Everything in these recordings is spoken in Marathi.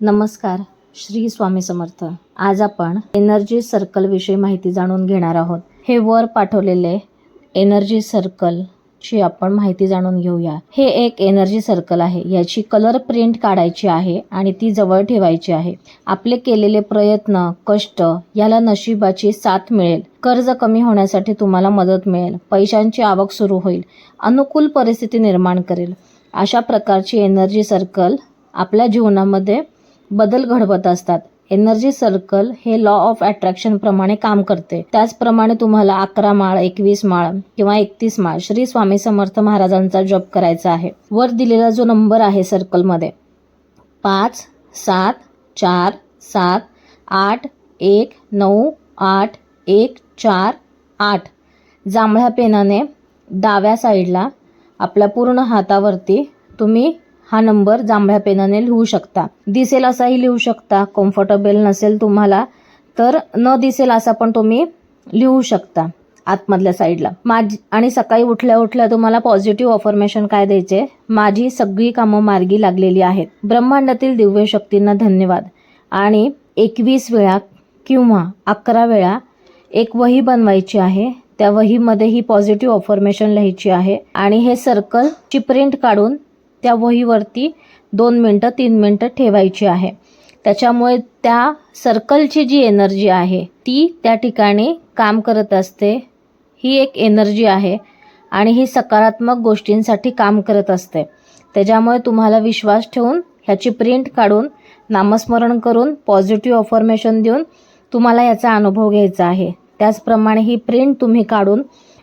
नमस्कार श्री स्वामी समर्थ. आज आपण एनर्जी सर्कल विषयी माहिती जाणून घेणार आहोत. हे वर पाठवलेले एनर्जी सर्कल ची आपण माहिती जाणून घेऊया. हे एक एनर्जी सर्कल आहे. याची कलर प्रिंट काढायची आहे आणि ती जवळ ठेवायची आहे. आपले केलेले प्रयत्न कष्ट याला नशिबाची साथ मिळेल. कर्ज कमी होण्यासाठी तुम्हाला मदत मिळेल. पैशांची आवक सुरू होईल. अनुकूल परिस्थिती निर्माण करेल. अशा प्रकारची एनर्जी सर्कल आपल्या जीवनामध्ये बदल घडवत असतात. एनर्जी सर्कल हे लॉ ऑफ अट्रॅक्शन प्रमाणे काम करते. त्याचप्रमाणे तुम्हाला अकरा माळ एकवीस माळ किंवा एकतीस माळ श्री स्वामी समर्थ महाराजांचा जप करायचा आहे. वर दिलेला जो नंबर आहे सर्कलमध्ये पाच सात चार सात आठ एक नऊ आठ एक चार आठ. जांभळ्या पेनाने डाव्या साईडला आपल्या पूर्ण हातावरती तुम्ही हा नंबर जांभळ्या पेनाने लिहू शकता. दिसेल असाही लिहू शकता. कम्फर्टेबल नसेल तुम्हाला तर न दिसेल असा पण तुम्ही लिहू शकता आतमधल्या साईडला. माझी आणि सकाळी उठल्या उठल्या तुम्हाला पॉझिटिव्ह अफर्मेशन काय द्यायचे? माझी सगळी कामं मार्गी लागलेली आहेत. ब्रह्मांडातील दिव्य शक्तींना धन्यवाद. आणि एकवीस वेळा किंवा अकरा वेळा एक वही बनवायची आहे. त्या वहीमध्ये ही पॉझिटिव्ह अफर्मेशन लिहायची आहे. आणि हे सर्कलची प्रिंट काढून त्या वहीवरती दोन मिनटं तीन मिनटं ठेवायची आहे. त्याच्यामुळे त्या सर्कलची जी एनर्जी आहे ती त्या ठिकाणी काम करत असते. ही एक एनर्जी आहे आणि ही सकारात्मक गोष्टींसाठी काम करत असते. त्याच्यामुळे तुम्हाला विश्वास ठेवून ह्याची प्रिंट काढून नामस्मरण करून पॉझिटिव्ह अफॉर्मेशन देऊन तुम्हाला याचा अनुभव घ्यायचा आहे. त्याचप्रमाणे ही प्रिंट तुम्ही काढून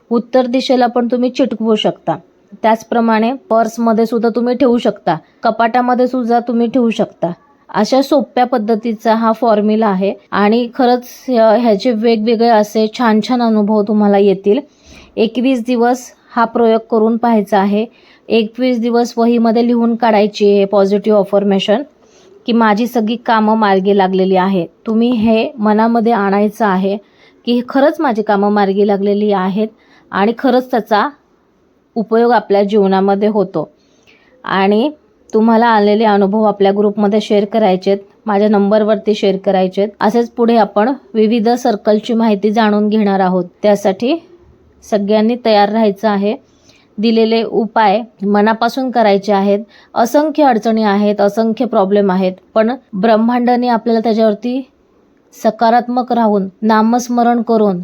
उत्तर दिशेला पण तुम्ही चिटकवू शकता. त्याचप्रमाणे पर्समध्ये सुद्धा तुम्ही ठेवू शकता. कपाटामध्ये सुद्धा तुम्ही ठेवू शकता. अशा सोप्या पद्धतीचा हा फॉर्म्युला आहे. आणि खरंच ह्याचे वेगवेगळे असे छान छान अनुभव तुम्हाला येतील. एकवीस दिवस हा प्रयोग करून पाहायचा आहे. एकवीस दिवस वहीमध्ये लिहून काढायची आहे पॉझिटिव्ह ऑफॉर्मेशन की माझी सगळी कामं मार्गी लागलेली आहे. तुम्ही हे मनामध्ये आणायचं आहे की खरंच माझी कामं मार्गी लागलेली आहेत आणि खरंच त्याचा उपयोग आपल्या जीवनामध्ये होतो. आणि तुम्हाला आलेले अनुभव आपल्या ग्रुपमध्ये शेअर करायचे आहेत. माझ्या नंबरवरती शेअर करायचे आहेत. असेच पुढे आपण विविध सर्कलची माहिती जाणून घेणार आहोत. त्यासाठी सगळ्यांनी तयार राहायचं आहे. दिलेले उपाय मनापासून करायचे आहेत. असंख्य अडचणी आहेत असंख्य प्रॉब्लेम आहेत. पण ब्रह्मांडाने आपल्याला त्याच्यावरती सकारात्मक राहून नामस्मरण करून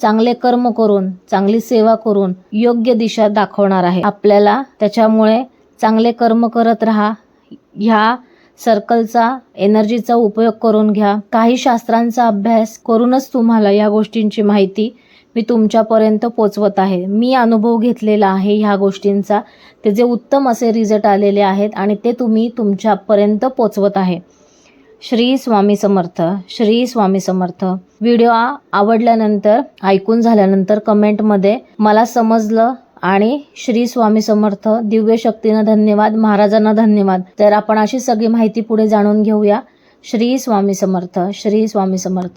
चांगले कर्म करून चांगली सेवा करून योग्य दिशा दाखवणार आहे. आपल्याला त्याच्यामुळे चांगले कर्म करत राहा. ह्या सर्कलचा एनर्जीचा उपयोग करून घ्या. काही शास्त्रांचा अभ्यास करूनच तुम्हाला या गोष्टींची माहिती मी तुमच्यापर्यंत पोचवत आहे. मी अनुभव घेतलेला आहे ह्या गोष्टींचा. ते जे उत्तम असे रिझल्ट आलेले आहेत आणि ते तुम्ही तुमच्यापर्यंत पोचवत आहे. श्री स्वामी समर्थ श्री स्वामी समर्थ. व्हिडिओ आवडल्यानंतर ऐकून झाल्यानंतर कमेंटमध्ये मला समजलं आणि श्री स्वामी समर्थ दिव्य शक्तीनं धन्यवाद महाराजांना धन्यवाद. तर आपण अशी सगळी माहिती पुढे जाणून घेऊया. श्री स्वामी समर्थ श्री स्वामी समर्थ.